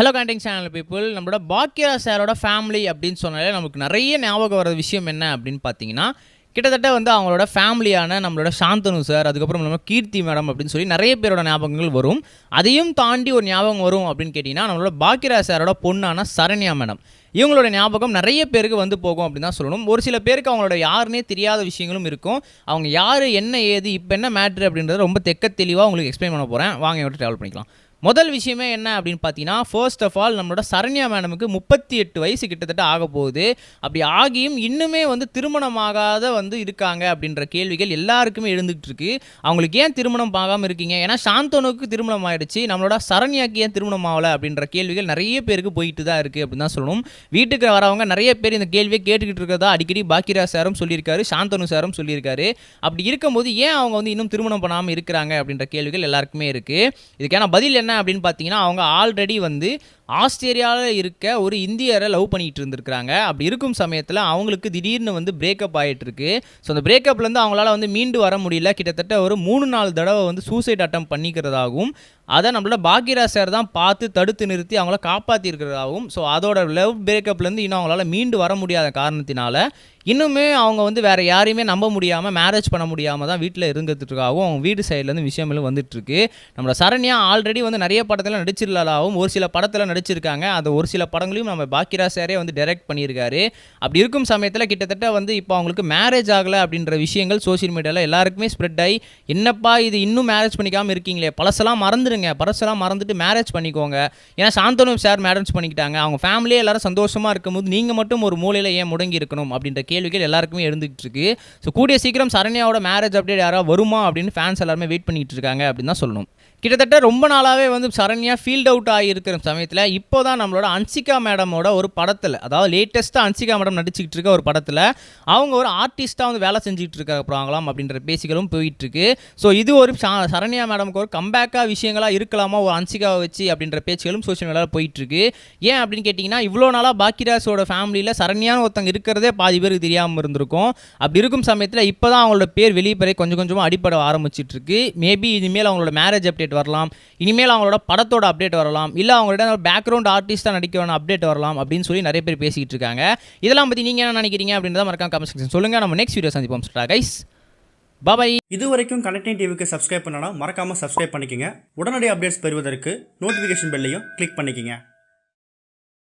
Hello கண்டிங் channel people நம்மளோட பாக்கியா சாரோட family அப்படின்னு சொன்னாலே நமக்கு நிறைய ஞாபகம் வர விஷயம் என்ன அப்படின்னு பார்த்தீங்கன்னா கிட்டத்தட்ட வந்து அவங்களோட ஃபேமிலியான நம்மளோட சாந்தனு சார் அதுக்கப்புறம் நம்ம கீர்த்தி மேடம் அப்படின்னு சொல்லி நிறைய பேரோட ஞாபகங்கள் வரும். அதையும் தாண்டி ஒரு ஞாபகம் வரும் அப்படின்னு கேட்டிங்கன்னா நம்மளோட பாக்கியராஜ் சாரோட பொண்ணான சரண்யா மேடம் இவங்களோட ஞாபகம் நிறைய பேருக்கு வந்து போகும் அப்படின்னு தான் சொல்லணும். ஒரு சில பேருக்கு அவங்களோட யாருன்னே தெரியாத விஷயங்களும் இருக்கும். அவங்க யார் என்ன ஏது இப்போ என்ன மேட்ரு அப்படின்றத ரொம்ப தெக்க தெளிவாக உங்களுக்கு எக்ஸ்பிளைன் பண்ண போகிறேன் வாங்க விட்டு ட்ராவல் பண்ணிக்கலாம். முதல் விஷயமே என்ன அப்படின்னு பார்த்தீங்கன்னா ஃபர்ஸ்ட் ஆஃப் ஆல் நம்மளோட சரண்யா மேடமுக்கு முப்பத்தி எட்டு வயசு கிட்டத்தட்ட ஆக போகுது. அப்படி ஆகியும் இன்னுமே வந்து திருமணமாகாத வந்து இருக்காங்க அப்படின்ற கேள்விகள் எல்லாருக்குமே எழுந்துகிட்டு இருக்கு. அவங்களுக்கு ஏன் திருமணம் ஆகாமல் இருக்கீங்க? ஏன்னா சாந்தோனுக்கு திருமணம் ஆயிடுச்சு. நம்மளோட சரண்யாக்கு ஏன் திருமணம் ஆகலை அப்படின்ற கேள்விகள் நிறைய பேருக்கு போயிட்டு தான் இருக்குது அப்படின்னு தான் சொல்லணும். வீட்டுக்கு வரவங்க நிறைய பேர் இந்த கேள்வியை கேட்டுக்கிட்டு இருக்கிறதா அடிக்கடி பாக்கிரா சாரும் சொல்லியிருக்காரு சாந்தனு சாரும் சொல்லியிருக்காரு. அப்படி இருக்கும்போது ஏன் அவங்க வந்து இன்னும் திருமணம் பண்ணாமல் இருக்கிறாங்க அப்படின்ற கேள்விகள் எல்லாருக்குமே இருக்குது இதுக்கான பதில் என்ன அப்படின்னு பார்த்தீங்கன்னா அவங்க ஆல்ரெடி வந்து ஆஸ்திரேலியாவில் இருக்க ஒரு இந்தியரை லவ் பண்ணிகிட்டு இருந்திருக்கிறாங்க. அப்படி இருக்கும் சமயத்தில் அவங்களுக்கு திடீர்னு வந்து பிரேக்கப் ஆகிட்டுருக்கு ஸோ அந்த பிரேக்கப்லேருந்து அவங்களால வந்து மீண்டு வர முடியல. கிட்டத்தட்ட ஒரு மூணு நாலு தடவை வந்து சூசைட் அட்டம் பண்ணிக்கிறதாகவும் அதை நம்மளோட பாக்கியரா சார் தான் பார்த்து தடுத்து நிறுத்தி அவங்கள காப்பாற்றிருக்கிறதாகவும் ஸோ அதோட லவ் பிரேக்கப்லேருந்து இன்னும் அவங்களால மீண்டு வர முடியாத காரணத்தினால இன்னுமே அவங்க வந்து வேறு யாரையுமே நம்ப முடியாமல் மேரேஜ் பண்ண முடியாமல் தான் வீட்டில் இருந்துட்டுருக்காகவும் அவங்க வீடு சைட்லேருந்து விஷயங்களும் வந்துட்டுருக்கு. நம்மளோட சரண்யா ஆல்ரெடி வந்து நிறைய படத்தில் நடிச்சிருந்தாலும் ஒரு சில படத்தில் நடிச்சிருக்காங்க. அந்த ஒரு சில படங்களையும் நம்ம பாக்கிரா சாரே வந்து டைரக்ட் பண்ணியிருக்காரு. அப்படி இருக்கும் சமயத்தில் கிட்டத்தட்ட வந்து இப்போ அவங்களுக்கு மேரேஜ் ஆகலை அப்படின்ற விஷயங்கள் சோஷியல் மீடியாவில் எல்லாருக்குமே ஸ்ப்ரெட் ஆகி என்னப்பா இது இன்னும் மேரேஜ் பண்ணிக்காமல் இருக்கீங்களே? பழசெல்லாம் மறந்துடுங்க பழசெல்லாம் மறந்துட்டு மேரேஜ் பண்ணிக்கோங்க. ஏன்னா சாந்தனு சார் மேரேஜ் பண்ணிக்கிட்டாங்க. அவங்க ஃபேமிலியே எல்லாரும் சந்தோஷமாக இருக்கும்போது நீங்கள் மட்டும் ஒரு மூலையில் ஏன் முடங்கி இருக்கணும்? அப்படின்ற கேள்விகள் எல்லாருக்குமே எழுந்துகிட்டு இருக்கு. ஸோ கூடிய சீக்கிரம் சரண்யாவோட மேரேஜ் அப்டேட் யாராவது வருமா அப்படின்னு ஃபேன்ஸ் எல்லாருமே வெயிட் பண்ணிக்கிட்டு இருக்காங்க அப்படின்னு தான் சொல்லணும். கிட்டத்தட்ட ரொம்ப நாளாகவே வந்து சரண்யா ஃபீல்ட் அவுட் ஆகியிருக்கிற சமயத்தில் இப்போ தான் நம்மளோட அன்சிகா மேடமோட ஒரு படத்தில் அதாவது லேட்டஸ்ட்டாக அன்சிகா மேடம் நடிச்சுக்கிட்டு இருக்க ஒரு படத்தில் அவங்க ஒரு ஆர்டிஸ்ட்டாக வந்து வேலை செஞ்சுக்கிட்டு இருக்க போகிறாங்களாம் அப்படின்ற பேசிகளும் போயிட்டுருக்கு. ஸோ இது ஒரு சா- சரண்யா மேடமுக்கு ஒரு கம்பேக்காக விஷயங்களாக இருக்கலாமா ஒரு அன்சிகாவை வச்சு அப்படின்ற பேச்சுகளும் சோஷியல் மீடியாவில் போயிட்டுருக்கு. ஏன் அப்படின்னு கேட்டிங்கன்னா இவ்வளோ நாளாக பாக்கிராஸோட ஃபேமிலியில் சரண்யான்னு ஒருத்தங்க இருக்கிறதே பாதி பேருக்கு தெரியாமல் இருந்திருக்கும். அப்படி இருக்கும் சமயத்தில் இப்போ தான் அவங்களோட பேர் வெளியே கொஞ்சம் கொஞ்சமாக அடிப்படை ஆரம்பிச்சிட்ருக்கு மேபி இனிமேல் அவங்களோட மேரேஜ் அப்டேட் வரலாம். இனிமேல் அவங்களோட படத்தோட அப்டேட் வரலாம். இல்லை அவங்களோட பேக்ரவுண்ட் ஆர்டிஸ்ட்டாக நடிக்கணும் அப்டேட் வரலாம் அப்படின்னு சொல்லி நிறைய பேர் பேசிக்கிட்டு இருக்காங்க. இதெல்லாம் பற்றி நீங்கள் என்ன நினைக்கிறீங்க அப்படின்றத மறக்காம கமெண்ட் செக்ஷன் சொல்லுங்கள் நம்ம நெக்ஸ்ட் வீடியோ சந்திப்போம் கைஸ் பாபாய் இது வரைக்கும் கனெக்டிங் டிவிக்கு சப்ஸ்கிரைப் பண்ணனா மறக்காமல் சப்ஸ்கிரைப் பண்ணிக்கங்க. உடனடி அப்டேட்ஸ் பெறுவதற்கு நோட்டிஃபிகேஷன் பெல்லையும் கிளிக் பண்ணிக்கங்க.